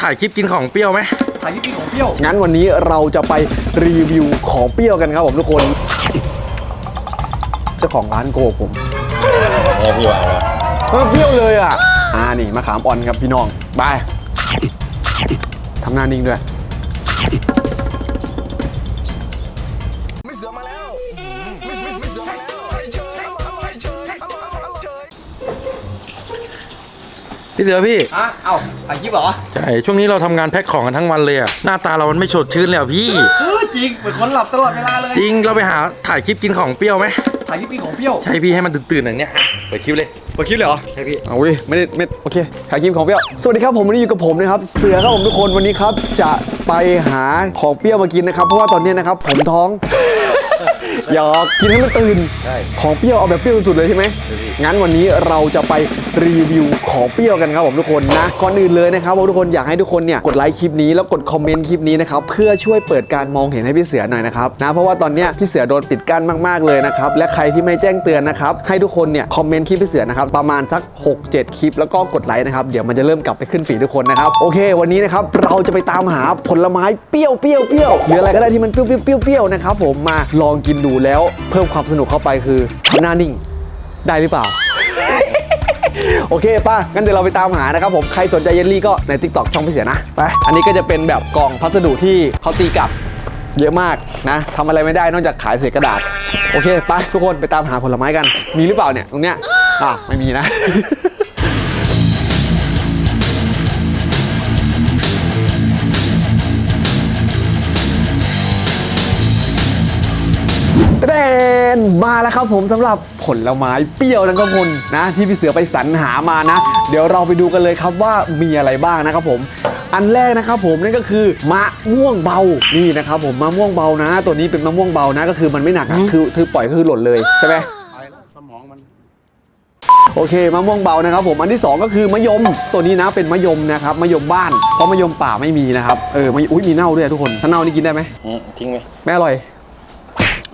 ถ่ายคลิปกินของเปรี้ยวไหมถ่ายคลิปกินของเปรี้ยว งั้นวันนี้เราจะไปรีวิวของเปรี้ยวกันครับผมทุกคน เจ้าของร้านโกหกผมเนี่ยพี่วางแล้วเออเปรี้ยวเลยอะ อ่านี่มะขามอ่อนครับพี่น้อง ไปทำหน้านิ่งด้วย พี่เสือพี่อะเอ้าถ่ายคลิปเหรอใช่ ช่วงนี้เราทำงานแพ็คของกันทั้งวันเลยอะหน้าตาเรามันไม่สดชื่นเลยอะพี่ เออจริง เหมือนคนหลับตลอดเวลาเลย จริง เราไปหาถ่ายคลิปกินของเปรี้ยวไหม ถ่ายคลิปกินของเปรี้ยวใช่พี่ให้มันตื่นๆอย่างเนี้ยอะเปิดคลิปเลย เปิดคลิปเลยเหรอ ใช่พี่ เอาเว้ยไม่ได้ไม่โอเคถ่ายคลิปของเปรี้ยว สวัสดีครับผมวันนี้อยู่กับผมนะครับ เสือครับผมทุกคนวันนี้ครับ จะไปหาของเปรี้ยวมากินนะครับ เพราะว่าตอนนี้นะครับผมท้อง อยากกินให้มันตื่น ใช่ ของเปรี้ยวเอาแบบเปรี้ยวสุดๆเลยใช่ไหมงั้นวันนี้เราจะไปรีวิวของเปรี้ยวกันครับผมทุกคนนะ ก่อนอื่นเลยนะครับผมทุกคนอยากให้ทุกคนเนี่ยกดไลค์คลิปนี้แล้วกดคอมเมนต์คลิปนี้นะครับเพื่อช่วยเปิดการมองเห็นให้พี่เสือหน่อยนะครับนะเพราะว่าตอนเนี้ยพี่เสือโดนปิดกั้นมากๆเลยนะครับและใครที่ไม่แจ้งเตือนนะครับให้ทุกคนเนี่ยคอมเมนต์คลิปพี่เสือนะครับประมาณสัก 6-7 คลิป แล้วก็กดไลค์นะครับเดี๋ยวมันจะเริ่มกลับไปขึ้นฟีดทุกคนนะครับโอเค วันนี้นะครับเราจะไปตามหาผลไม้เปรี้ยวเปรี้ยวเปรี้ยวหรืออะไรก็ได้ที่มันเปรี้ยวเปรี้ยวเปรี้ยวเปรี้ยวนะครับผมมาลองกินดูแล้วเพิ่มความสนุกเข้าไปคือทำหน้านิ่งได้หรือเปล่า โอเคป้างั้นเดี๋ยวเราไปตามหานะครับผมใครสนใจเยลลี่ก็ใน t ิ k t o k ช่องพี่เสียนะไปอันนี้ก็จะเป็นแบบกล่องพัสดุที่เขาตีกลับเยอะมากนะทำอะไรไม่ได้นอกจากขายเศษกระดาษ โอเคไปทุกคนไปตามหาผลไม้กัน มีหรือเปล่าเนี่ยตรงเนี้ยอะไม่มีนะ เตนมาแล้วครับผมสำหรับผลไม้เปรี้ยวนะครับคุณนะที่พี่เสือไปสรรหามานะ เดี๋ยวเราไปดูกันเลยครับว่ามีอะไรบ้างนะครับผม อันแรกนะครับผมนั่นก็คือมะม่วงเบานี่นะครับผมมะม่วงเบานะ ตัวนี้เป็นมะม่วงเบานะก็คือมันไม่หนักอะคือคือปล่อยก็คือหล่นเลยใช่ไหมโอเคมะม่วงเบานะครับผมอันที่ 2 ก็คือมะยมตัวนี้นะเป็นมะยมนะครับมะยมบ้านเพราะมะยมป่าไม่มีนะครับเออมะอุ้ยมีเน่าด้วยทุกคนถ้าเน่านี่กินได้ไหมอืมทิ้งไหมไม่อร่อย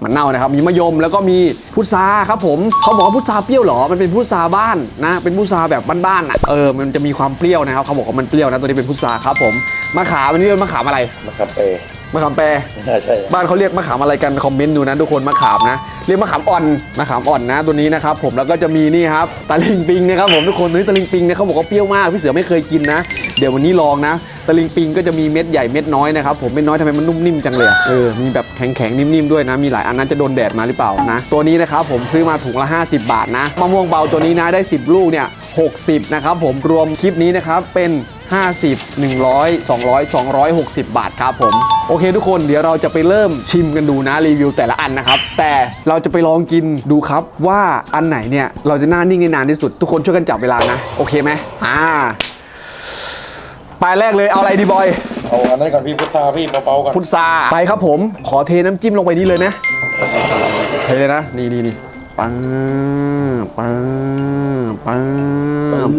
มันเน่านะครับ มีมะยมแล้วก็มีพุทราครับผมเขาบอกว่าพุทราเปรี้ยวเหรอ มันเป็นพุทราบ้านนะ เป็นพุทราแบบบ้านๆอะ เออ มันจะมีความเปรี้ยวนะครับเขาบอกว่ามันเปรี้ยวนะตัวนี้เป็นพุทราครับผมมะขามอันนี้เป็นมะขามอะไรมะขามเปย์มะขามแปรน่าใช่บ้านเขาเรียกมะขามอะไรกันคอมเมนต์ดูนะทุกคนมะขามนะ เรียกมะขามอ่อนมะขามอ่อนนะ ตัวนี้นะครับผมแล้วก็จะมีนี่ครับตะลิงปิงนะครับผมทุกคนตัวนี้ตะลิงปิงเนี่ยเขาบอกว่าเปรี้ยวมากพี่เสือไม่เคยกินนะ เดี๋ยววันนี้ลองนะ ตะลิงปิงก็จะมีเม็ดใหญ่เม็ดน้อยนะครับผมเม็ดน้อยทำไมมันนุ่มนิ่มจังเลยเออมีแบบแข็งแข็งๆนิ่มๆด้วยนะมีหลายอันนั้นจะโดนแดดมาหรือเปล่านะตัวนี้นะครับผมซื้อมาถุงละ 50 บาทนะมะม่วงเบาตัวนี้นะได้ 10 ลูกเนี่ย60นะครับผมรวมคลิปนี้นะครับเป็น50 100 200 260 บาทครับผมโอเคทุกคนเดี๋ยวเราจะไปเริ่มชิมกันดูนะรีวิวแต่ละอันนะครับ แต่เราจะไปลองกินดูครับว่าอันไหนเนี่ยเราจะน้านิ่งได้นานที่สุด ทุกคนช่วยกันจับเวลานะ โอเคไหมอ่า ไปแรกเลยเอาอะไรดีบอย เอาอันนั้นก่อนพี่พุทธาพี่เบาๆก่อนพุทราไปครับผม ขอเทน้ำจิ้มลงไปนี่เลยนะ เทเลยนะ นี่นี่นี่ปังปังปัง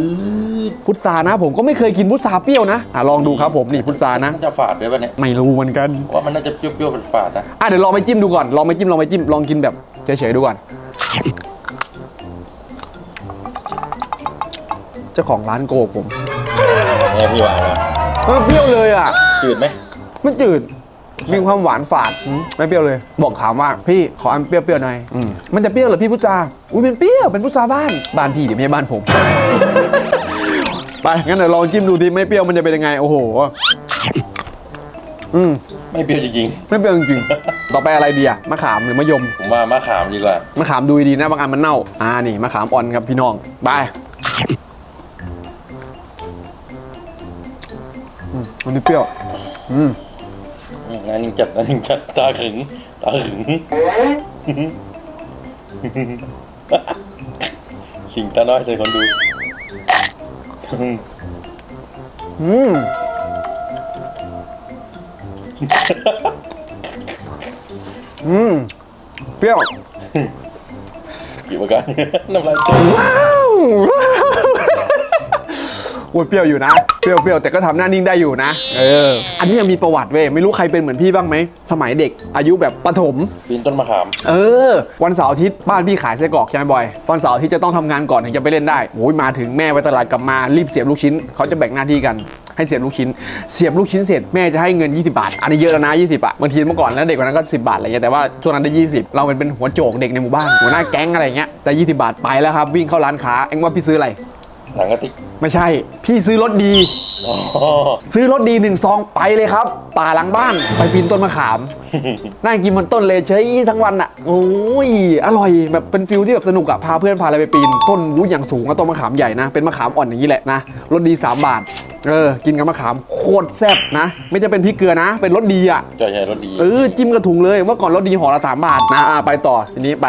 พุทรานะ ผมก็ไม่เคยกินพุทราเปรี้ยวนะอะลองดูครับผมนี่พุทรานะ มันจะฝาดด้วยป่ะเนี่ยไม่รู้เหมือนกันว่ามันน่าจะเปรี้ยวๆฝาดๆนะอะเดี๋ยวลองไปจิ้มดูก่อนลองไปจิ้มลองไปจิ้มลองกินแบบเฉยๆดูก่อนเจ้าของร้านโกหกผม เนี่ยพี่วางแล้วเออเปรี้ยวเลยอะจืดไหมไม่จืด มีความหวานฝาดอืมไม่เปรี้ยวเลย บอกถามว่าพี่ขออันเปรี้ยวๆหน่อยอืมมันจะเปรี้ยวเหรอพี่พุทราอุ้ยเป็นเปรี้ยวเป็นพุทราบ้านบ้านพี่เดี๋ยวไม่ใช่บ้านผม ไปงั้นเดี๋ยวลองจิ้มดูดิไม่เปรี้ยวมันจะเป็นยังไง โอ้โหอืมไม่เปรี้ยวจริงไม่เปรี้ยวจริงๆต่อไปอะไรดีอะมะขามหรือมะยม ๆผมว่ามะขามดีกว่า มะขามดูดีๆนะบางอันมันเน่า อ่านี่มะขามอ่อนครับพี่น้อง ไป อืมอันนี้เปรี้ยวอืมอืมงานยิงจัดงานยิงจัดตาขึงตาขึงขิงตาน้อยใส่คนดู อืมอืมเปรี้ยวกี่ประกันน้ำลายเต็มว้าว อ้ยเปรี้ยวอยู่นะ เปรี้ยวเปรี้ยวแต่ก็ทำหน้านิ่งได้อยู่นะ เออ อันนี้ยังมีประวัติเว้ย ไม่รู้ใครเป็นเหมือนพี่บ้างไหม สมัยเด็ก อายุแบบประถม ปีนต้นมะขาม เออ วันเสาร์อาทิตย์บ้านพี่ขายไส้กรอกใช่ไหมบอย วันเสาร์อาทิตย์จะต้องทำงานก่อนถึงจะไปเล่นได้โอ้ยมาถึงแม่ไปตลาดกลับมารีบเสียบลูกชิ้น เขาจะแบ่งหน้าที่กัน ให้เสียบลูกชิ้น เสียบลูกชิ้นเสร็จแม่จะให้เงิน 20 บาท อันนี้เยอะแล้วนะ 20อะบางทีเมื่อก่อนแล้วเด็กกว่านั้นก็ 10 บาทอะไรเงี้ย แต่ว่าช่วงนั้นได้ 20 เราเป็นเป็นหัวโจกเด็กในหมู่บ้านหัวหน้าแก๊งอะไรเงี้ยได้20 บาทไปแล้วครับวิ่งเข้าร้านค้าเอ็งว่าพี่ซื้ออะไร หนังกระติกไม่ใช่ พี่ซื้อรถดี อ๋อซื้อรถดีหนึ่งซองไปเลยครับ ป่าหลังบ้านไปปีนต้นมะขาม นั่งกินบนต้นเลยเฉยทั้งวันอะ โอ้ย อร่อยแบบเป็นฟิลที่แบบสนุกอะพาเพื่อนพาอะไรไปปีน ต้นวูอย่างสูงอะต้นมะขามใหญ่นะ เป็นมะขามอ่อนอย่างนี้แหละนะรสดี 3 บาท เออ กินกับมะขามโคตรแซ่บนะ ไม่จะเป็นพริกเกลือนะ เป็นรสดีอะใช่ใช่รถดี เออจิ้มกระถุงเลยเมื่อก่อนรสดีห่อละสามบาทนะอะไปต่อทีนี้ไป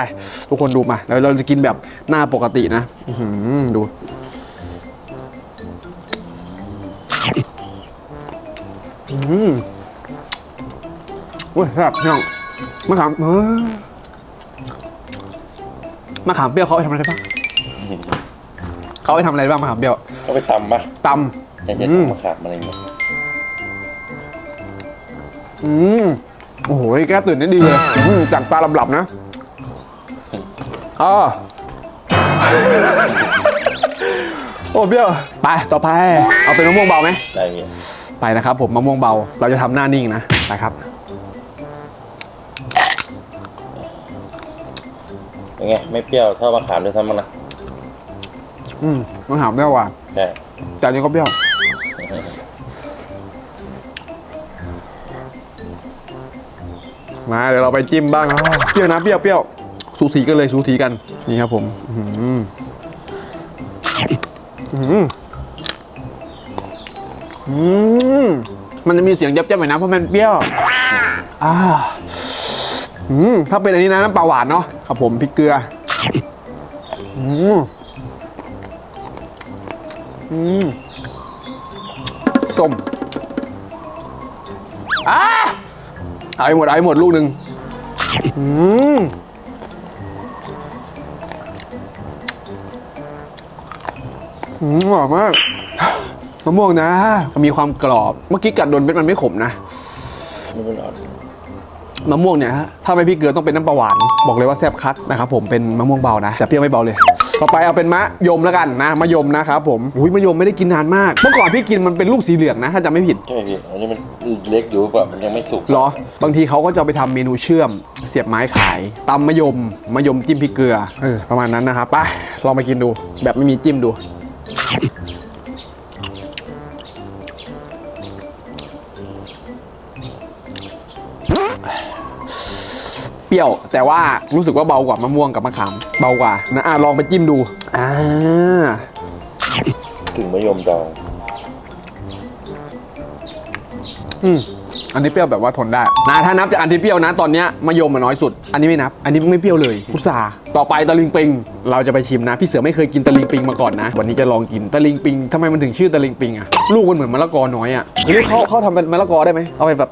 ทุกคนดูมาแล้วเราจะกินแบบหน้าปกตินะอื้อหือดู อืมโอ้ยครับพี่น้องมะขามเออมะขามเปรี้ยวเขาเอาไปทำอะไรได้บ้างเขาเอาไปทำอะไรได้บ้างมะขามเปรี้ยวก็ไปทำปะตอยากจะอืมทำมะขามอะไรเงี้ยำอืมโอ้โหแกตื่นได้ดีเลยอืมจากตาหลับๆนะอ๋อโอ้เปรี้ยวไปต่อไป เอาเป็นมะม่วงเบาไหมได้เงี้ยไปนะครับผมมะม่วงเบาเราจะทำหน้านิ่งนะไปครับยังไงไม่เปรี้ยวเท่ามะขามด้วยซ้ำมั้งนะอืมมะขามเปรี้ยวว่ะใช่แต่อันนี้ก็เปรี้ยว มาเดี๋ยวเราไปจิ้มบ้างอ้าวเปรี้ยวนะเปรี้ยวเปรี้ยวสูสีกันเลยสูสีกันนี่ครับผมอื้อหือ อื้อหืออืมมันจะมีเสียงยับยับหน่อยนะเพราะมันเปรี้ยวอ่าอืมถ้าเป็นอันนี้นะน้ำปลาหวานเนาะครับผมพริกเกลืออืมอืมส้มอ่าเอหมดเอาให้หมดลูกหนึ่งอืม อืมหอมมากมะม่วงนะ มีความกรอบ เมื่อกี้กัดโดนเม็ดมันไม่ขมนะ ไม่เป็นไรมะม่วงเนี่ยฮะถ้าไม่พี่เกลือต้องเป็นน้ำปลาหวาน บอกเลยว่าแซ่บคัดนะครับผมเป็นมะม่วงเบานะ แต่เปรี้ยวไม่เบาเลย ต่อไปเอาเป็นมะยมแล้วกันนะมะยมนะครับผมอุ้ยมะยมไม่ได้กินนานมาก เมื่อก่อนพี่กินมันเป็นลูกสีเหลืองนะ ถ้าจำไม่ผิด ใช่พี่อันนี้มันเล็กอยู่แบบมันยังไม่สุกเหรอ บางทีเขาก็จะเอาไปทำเมนูเชื่อม เสียบไม้ขายตำมะยมมะยมจิ้มพริกเกลือเออประมาณนั้นนะครับไปลองมากินดู แบบไม่มีจิ้มดู เปรี้ยว แต่ว่ารู้สึกว่าเบากว่ามะม่วงกับมะขามเบากว่านะอะลองไปจิ้มดูอ่าถึงมะยมดองอืม อันนี้เปรี้ยวแบบว่าทนได้นะถ้านับจากอันที่เปรี้ยวนะตอนเนี้ยมะยมมันน้อยสุด อันนี้ไม่นับ อันนี้ไม่เปรี้ยวเลยพุทราต่อไปตะลิงปิง เราจะไปชิมนะ พี่เสือไม่เคยกินตะลิงปิงมาก่อนนะ วันนี้จะลองกินตะลิงปิงทำไมมันถึงชื่อตะลิงปิงอะลูกมันเหมือนมะละกอน้อยอะหรือเขาเขาทำเป็นมะละกอได้ไหมเอาไปแบบ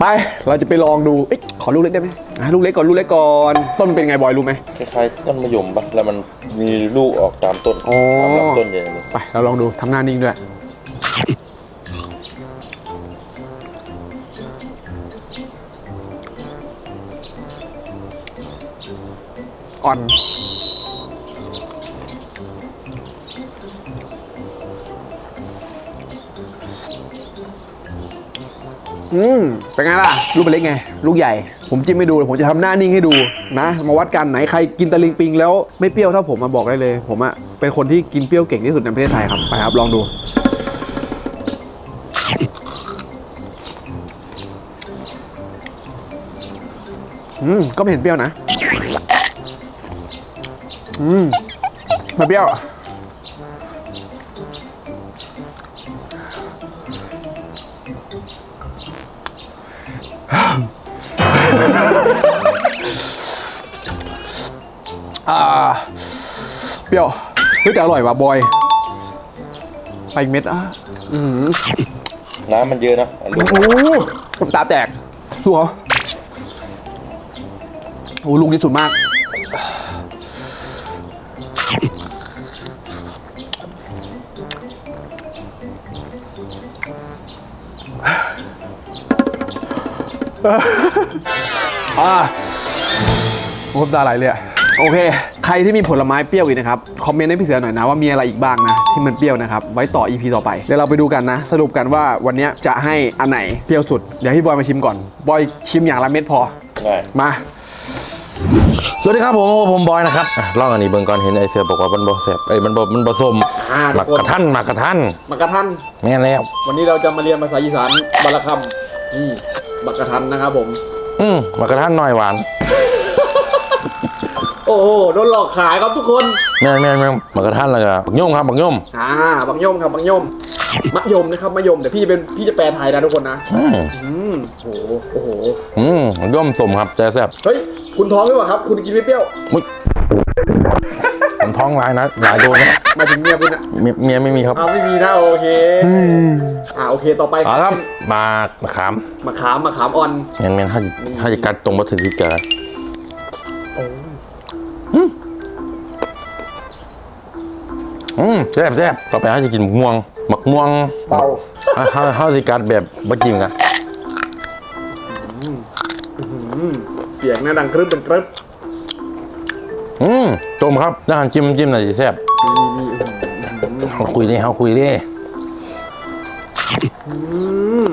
ไปเราจะไปลองดูเอ๊ะขอลูกเล็กได้ไหมอะลูกเล็กก่อนลูกเล็กก่อนต้นเป็นไงบอยรู้ไหม คล้ายๆต้นมะยมปะแล้วมันมีลูกออกตามต้นอ๋อ ตามลำต้นใหญ่เลยไปเราลองดูทำหน้านิ่งด้วย อ่อน อืม เป็นไงล่ะ ลูกเป็นเล็กไง ลูกใหญ่ ผมจิ้มให้ดู ผมจะทำหน้านิ่งให้ดูนะ มาวัดกันไหนใครกินตะลิงปิงแล้วไม่เปรี้ยวเท่าผมมาบอกได้เลย ผมอะเป็นคนที่กินเปรี้ยวเก่งที่สุดในประเทศไทยครับ ไปครับ ลองดูอืม ก็ไม่เห็นเปรี้ยวนะ อืมไม่เปรี้ยว อ่า เปรี้ยว เฮ้ยแต่อร่อยว่ะบอย ไปอีกเม็ดอะอือน้ำมันเยอะนะอันลูกโอ้โหตาแตกสู้เหรอโอ้ลูกนี้สุดมาก อ่าผมตาไหลเลยอะโอเค ใครที่มีผลไม้เปรี้ยวอีกนะครับ คอมเมนต์ให้พี่เสือหน่อยนะว่ามีอะไรอีกบ้างนะ ที่มันเปรี้ยวนะครับ ไว้ต่อ EP ต่อไป เดี๋ยวเราไปดูกันนะ สรุปกันว่าวันเนี้ยจะให้อันไหนเปรี้ยวสุด เดี๋ยวให้บอยมาชิมก่อน บอยชิมอย่างละเม็ดพอมา สวัสดีครับผมผมบอยนะครับอะลองอันนี้เบิ่งก่อนเห็นไอ้เสือบอกว่ามันบ่แซ่บไอ้ยมันบ่มันบ่สมอ่าหมักทุกคน กระทันหมักกระทันมากระทัน แม่นแล้ววันนี้เราจะมาเรียนภาษาอีสานบาลคำนี่ บักกระทันนะครับผม อืมหมักกระทันหน่อยหวานโอ้โหโดนหลอกขายครับทุกคน แม่นแม่นแม่นหมักกระทันแล้วก็บักย่อมครับบักย่อมอ่าบักยมครับบักยมมะยมนะครับมะยมเดี๋ยวพี่เป็นพี่จะแปลไทยนะทุกคนนะอืมอืมโอ้โหโอ้โหอืมย่อมสมครับใจแซ่บเฮ้ยคุณท้องหรือเปล่าครับ คุณกินไม่เปรี้ยวมุ้ยผม ท้องลายนะหลายโดนนะหมายถึงเมียคุณอะเมียเมียไม่มีครับเอาไม่มีนะโอเคอ่าโอเคต่อไปเอาครับหมากมะขามมะขามมะขามอ่อนแม่นแม่นถ้าถ้าจะกัดตรงมาถึงที่เจอโอ้อืมแซ่บแซ่บต่อไปเขาจะกินหมกม่วงหมักม่วงเบาเขาเขาเขาสิกัดแบบบ่จิ้มกันอืมเสียงนะดังกรึบเป็นกรึบ อืมต้มครับถ้าหันจิ้มจิ้มหน่อยสิแซ่บนี่นี่เขาคุยดิเขาคุยดิอืม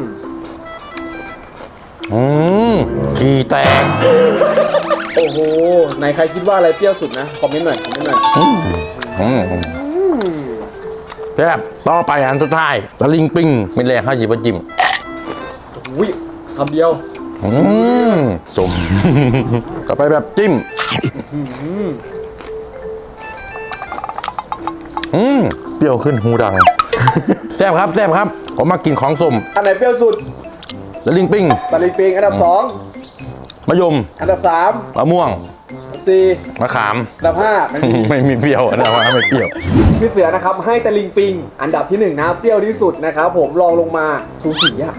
อืมขี้แตกโอ้โหไหนใครคิดว่าอะไรเปรี้ยวสุดนะ คอมเมนต์หน่อย คอมเมนต์หน่อยอืมอืมแซ่บต่อไปอันสุดท้ายตะลิงปิงไม่แรงเขาหยิบมาจิ้มอุ้ยคำเดียว อืมสมก็ไปแบบจิ้มอืมอืมเปรี้ยวขึ้นหูดัง แซ่บครับแซ่บครับ ผมมากินของสมอันไหนเปรี้ยวสุดตะลิงปิงตะลิงปิงอันดับสองมะยมอันดับสามมะม่วงสี่มะขาม อันดับห้าไม่มีไม่มีเปรี้ยวนะว่าไม่เปรี้ยว พี่เสือนะครับให้ตะลิงปิง อันดับที่หนึ่งนะเปรี้ยวที่สุดนะครับผมรองลงมาสูสีอะ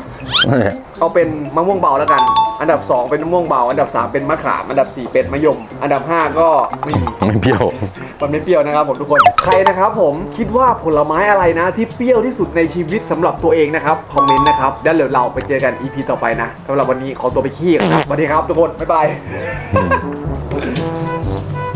เอาเป็นมะม่วงเบาแล้วกัน อันดับ 2 เป็นมะม่วงเบา อันดับ 3 เป็นมะขาม อันดับ 4 เป็นมะยม อันดับ 5 ก็ไม่มี ไม่เปรี้ยว มันไม่เปรี้ยวนะครับผมทุกคน ใครนะครับผมคิดว่าผลไม้อะไรนะ ที่เปรี้ยวที่สุดในชีวิตสำหรับตัวเองนะครับ คอมเมนต์นะครับ แล้วเดี๋ยวเราไปเจอกัน EP ต่อไปนะสำหรับวันนี้ขอตัวไปขี้ก่อนครับสวัสดีครับทุกคน บ๊ายบาย